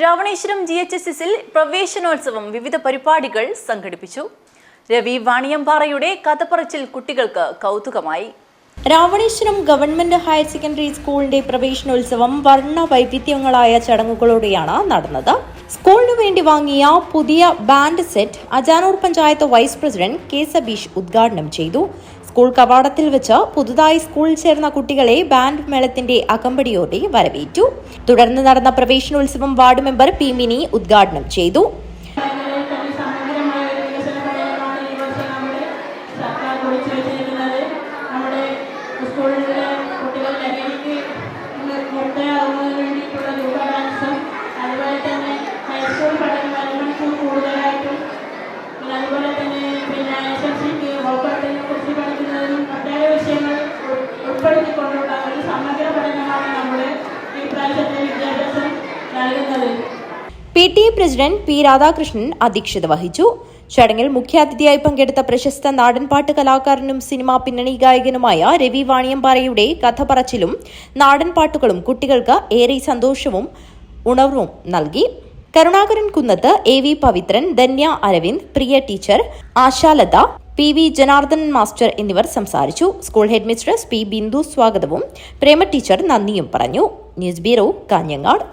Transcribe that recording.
Raveneshwaram G H S എസിൽ പ്രവേശനോത്സവം വിവിധ പരിപാടികൾ സംഘടിപ്പിച്ചു. രവി വാണിയമ്പാറയുടെ കഥപ്പറച്ചിൽ കുട്ടികൾക്ക് കൗതുകമായി. രാവണേശ്വരം ഗവൺമെന്റ് ഹയർ സെക്കൻഡറി സ്കൂളിന്റെ പ്രവേശനോത്സവം വർണ വൈവിധ്യങ്ങളായ ചടങ്ങുകളോടെയാണ് നടന്നത്. സ്കൂളിനു വേണ്ടി വാങ്ങിയ പുതിയ band set Ajanur panchayat vice president K Sabeesh ഉദ്ഘാടനം ചെയ്തു. സ്കൂൾ കവാടത്തിൽ വെച്ച് പുതുതായി സ്കൂളിൽ ചേർന്ന കുട്ടികളെ ബാൻഡ് മേളത്തിന്റെ അകമ്പടിയോടെ വരവേറ്റു. തുടർന്ന് നടന്ന പ്രവേശനോത്സവം വാർഡ് മെമ്പർ പി മിനി ഉദ്ഘാടനം ചെയ്തു. മേഖലയിൽ P T A president P Radhakrishnan അധ്യക്ഷത വഹിച്ചു. ചടങ്ങിൽ മുഖ്യാതിഥിയായി പങ്കെടുത്ത പ്രശസ്ത നാടൻപാട്ട് കലാകാരനും സിനിമാ പിന്നണി ഗായകനുമായ രവി വാണിയമ്പാറയുടെ കഥ പറച്ചിലും നാടൻപാട്ടുകളും കുട്ടികൾക്ക് ഏറെ സന്തോഷവും ഉണർവും നൽകി. Karunakaran Kunnath A V Pavithran Dhanya Aravind Priya teacher Ashalatha P V Janardhan master എന്നിവർ സംസാരിച്ചു. School head mistress P Bindu സ്വാഗതവും പ്രേമ ടീച്ചർ നന്ദിയും പറഞ്ഞു. News bureau Kanhangad.